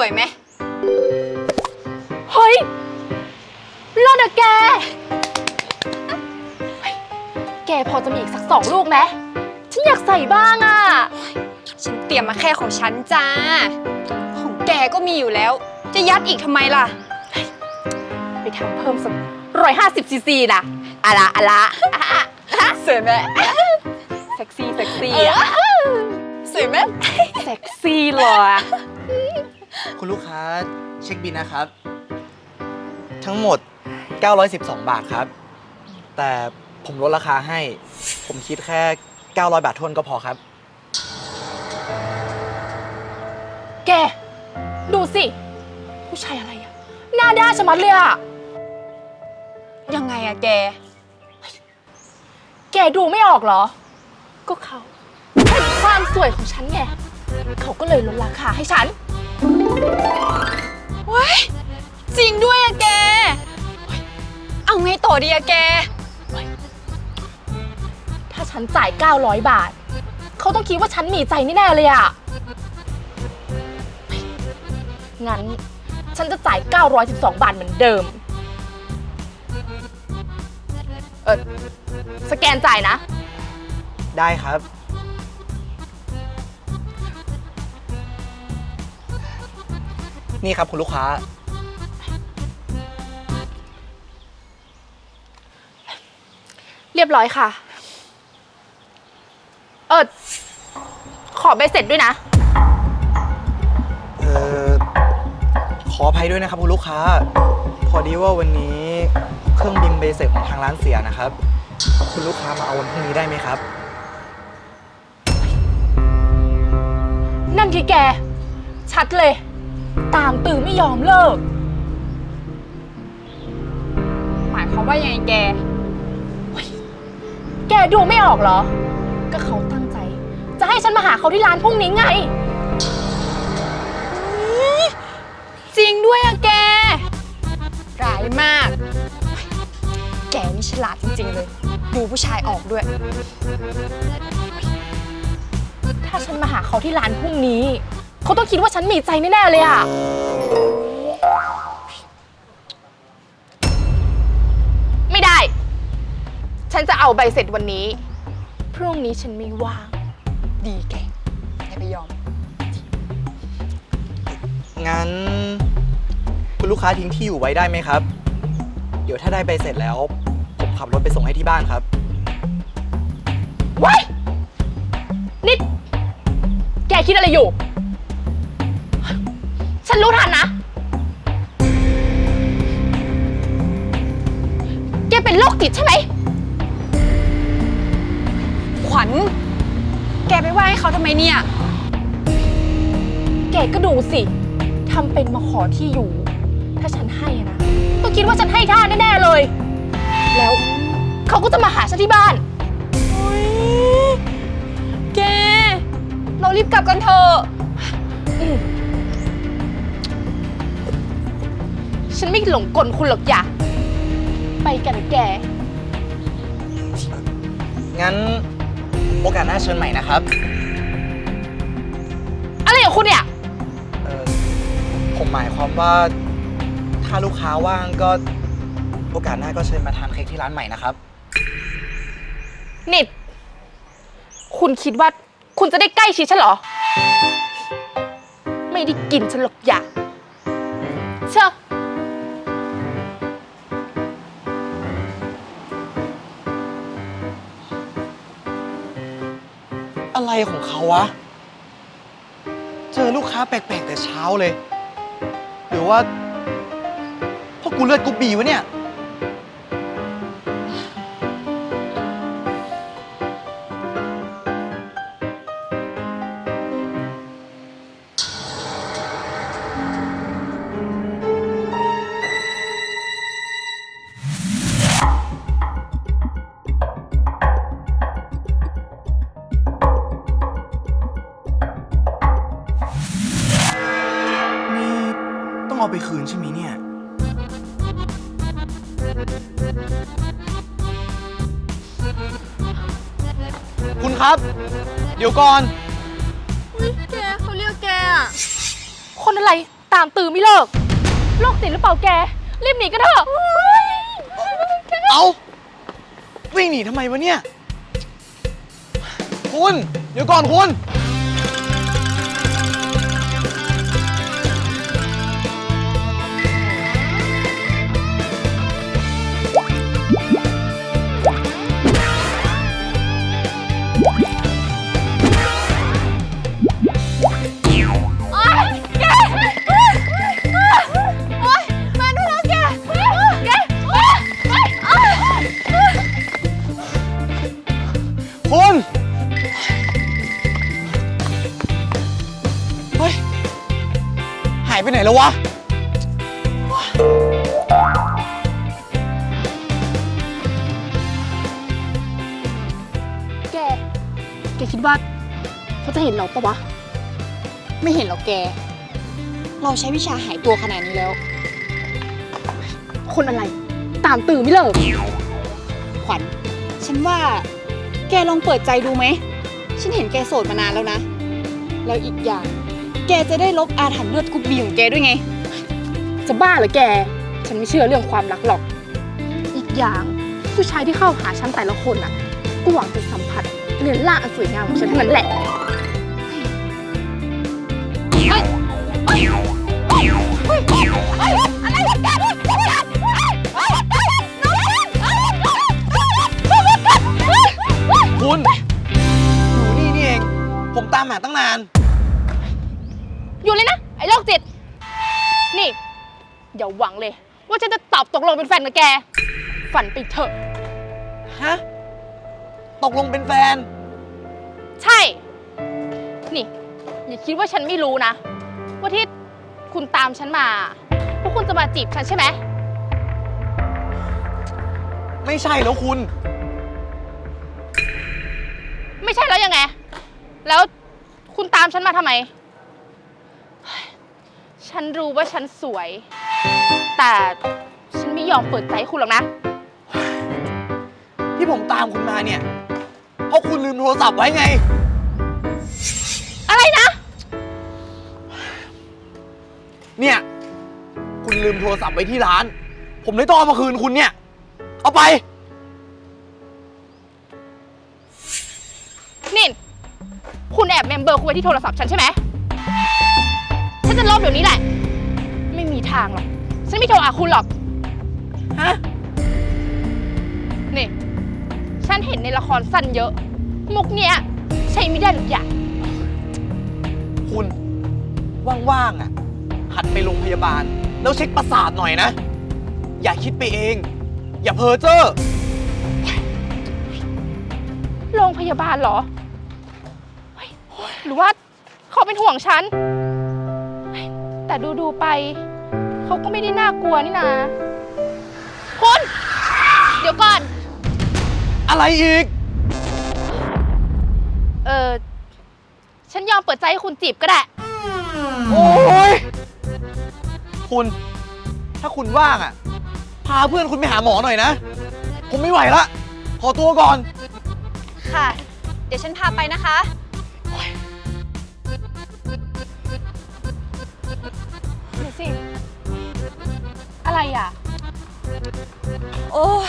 วยไหม เฮ้ยเลิศอะแกเฮ้ยแกพอจะมีอีกสักสองลูกไหมฉันอยากใส่บ้างอะฉันเตรียมมาแค่ของฉันจ้า ของแกก็มีอยู่แล้ว จะยัดอีกทำไมล่ะ ไปทำเพิ่มสักร้อยห้าสิบซีซีนะอะละอะละอะอะอะสวยไหมเซ็กซี่เซ็กซี่อะสวยไหมเซ็กซี่เลยอะ คุณลูกค้าเช็คบินนะครับ ทั้งหมด 912 บาทครับ แต่ผมลดราคาให้ ผมคิดแค่ 900 บาททวนก็พอครับ แก ดูสิ ผู้ชายอะไรอะหน้าด้านชะมัดเลยอะยังไงอะแก แกดูไม่ออกเหรอ ก็เขาเห็นความสวยของฉันไงเขาก็เลยลดราคาให้ฉัน ว้ายจริงด้วยอะแกเฮ้ยเอาไงต่อดีอะแกถ้าฉันจ่าย 900 บาท เขาต้องคิดว่าฉันมีใจแน่ๆเลยอะเฮ้ยงั้น ฉันจะจ่าย 912 บาทเหมือนเดิม เออสแกนจ่ายนะ ได้ครับ นี่ครับคุณลูกค้า เรียบร้อยค่ะ เออขอใบเสร็จด้วยนะ เอ่อ ขออภัยด้วยนะครับคุณลูกค้า พอดีว่าวันนี้เครื่องบินเบสิกของทางร้านเสียนะครับ คุณลูกค้ามาเอาวันพรุ่งนี้ได้ไหมครับ นั่นที่แก ชัดเลย ตามตื่นไม่ยอมเลิก หมายความว่ายังไงแก แกดูไม่ออกเหรอ ก็เขาตั้งใจ จะให้ฉันมาหาเขาที่ร้านพรุ่งนี้ไง จริงด้วยอะแก ร้ายมาก แกนี่ฉลาดจริง ๆ เลย ดูผู้ชายออกด้วย ถ้าฉันมาหาเขาที่ร้านพรุ่งนี้ เขาต้องคิดว่าฉันมีใจแน่ๆเลยอะไม่ได้ ฉันจะเอาใบเสร็จวันนี้ พรุ่งนี้ฉันไม่ว่าง ดีแกอย่าไปยอม งั้น คุณลูกค้าทิ้งที่อยู่ไว้ได้ไหมครับ เดี๋ยวถ้าได้ไปเสร็จแล้ว ผมขับรถไปส่งให้ที่บ้านครับ ว้ายนี่ แกคิดอะไรอยู่ ฉันรู้ทันนะ แกเป็นโรคจิตใช่ไหม ขวัญ แกไปว่าให้เขาทำไมเนี่ย แกก็ดูสิ ทำเป็นมาขอที่อยู่ ถ้าฉันให้อะนะก็คิดว่าฉันให้ท่าแน่ๆเลย แล้วเขาก็จะมาหาฉันที่บ้านแก เรารีบกลับกันเถอะ ฉันไม่หลงกลคุณหรอกอย่าไปกันนะแก งั้นโอกาสหน้าเชิญใหม่นะครับ อะไรของคุณเนี่ย เอ่อผมหมายความว่าถ้าลูกค้าว่างก็โอกาสหน้าก็เชิญมาทานเค้กที่ร้านใหม่นะครับ นิด คุณคิดว่าคุณจะได้ใกล้ชิดฉันเหรอ ไม่ได้กินฉันหรอกอย่าเชื่อ อะไรของเขาวะ เจอลูกค้าแปลกๆแต่เช้าเลย หรือว่าพวกกูเลือดกูบีวะเนี่ย ต้องเอาไปคืนใช่ไหมเนี่ย คุณครับ เดี๋ยวก่อนแกเขาเรียกแกอะคนอะไรตามตือไม่เลิกโรคติดหรือเปล่าแก รีบหนีกันเถอะเอาวิ่งหนีทำไมวะเนี่ย คุณ เดี๋ยวก่อนคุณ ดว่าเขาจะเห็นเราปะวะ ไม่เห็นหรอกแก เราใช้วิชาหายตัวขนาดนี้แล้ว คนอะไร ตามตือไม่เลิกขวัญ ฉันว่า แกลองเปิดใจดูไหม ฉันเห็นแกโสดมานานแล้วนะ แล้วอีกอย่าง แกจะได้ลบอาถรรพ์เลือดกรุ๊ปบีของแกด้วยไง จะบ้าเหรอแก ฉันไม่เชื่อเรื่องความรักหรอก อีกอย่างผู้ชายที่เข้าหาฉันแต่ละคนอะก็หวังจะสัมผัส เรือนร่างอันสวยงามของฉันเท่านั้นแหละคุณอยู่นี่นี่เอง ผมตามหาตั้งนาน อยู่เลยนะ ไอ้โรคจิต นี่ อย่าหวังเลย ว่าฉันจะตอบตกลงเป็นแฟนกับแก ฝันไปเถอะ ฮะ ตกลงเป็นแฟน ใช่ นี่ อย่าคิดว่าฉันไม่รู้นะ ว่าที่คุณตามฉันมาเพราะคุณจะมาจีบฉันใช่ไหม ไม่ใช่แล้วคุณ ไม่ใช่แล้วยังไง แล้วคุณตามฉันมาทำไมเฮ้ยฉันรู้ว่าฉันสวย แต่ฉันไม่ยอมเปิดใจให้คุณหรอกนะ ที่ผมตามคุณมาเนี่ย เพราะคุณลืมโทรศัพท์ไว้ไง อะไรนะ เนี่ย คุณลืมโทรศัพท์ไว้ที่ร้าน ผมเลยต้องเอามาคืนคุณเนี่ย เอาไป นี่ คุณแอบเมมเบอร์คุณไว้ที่โทรศัพท์ฉันใช่ไหม ฉันจะลบเดี๋ยวนี้แหละ ไม่มีทางหรอก ฉันไม่โทรหาคุณหรอก ฮะ นเห็นในละครสั้นเยอะ มุกเนี้ยใช้ไม่ได้หรอกอย่างคุณ ว่างๆอะ หัดไปโรงพยาบาล แล้วเช็คประสาทหน่อยนะ อย่าคิดไปเอง อย่าเพ้อเจ้อ โรงพยาบาลเหรอเฮ้ยหรือว่าเขาเป็นห่วงฉันเฮ้ยแต่ดูดูๆไป เขาก็ไม่ได้น่ากลัวนี่นาคุณ เดี๋ยวก่อน อะไรอีก เออ ฉันยอมเปิดใจให้คุณจีบก็ได้ โอ้ยคุณ ถ้าคุณว่างอะ พาเพื่อนคุณไปหาหมอหน่อยนะ ผมไม่ไหวละ ขอตัวก่อน ค่ะ เดี๋ยวฉันพาไปนะคะเดี๋ยวสิ อะไรอะ โอ้ย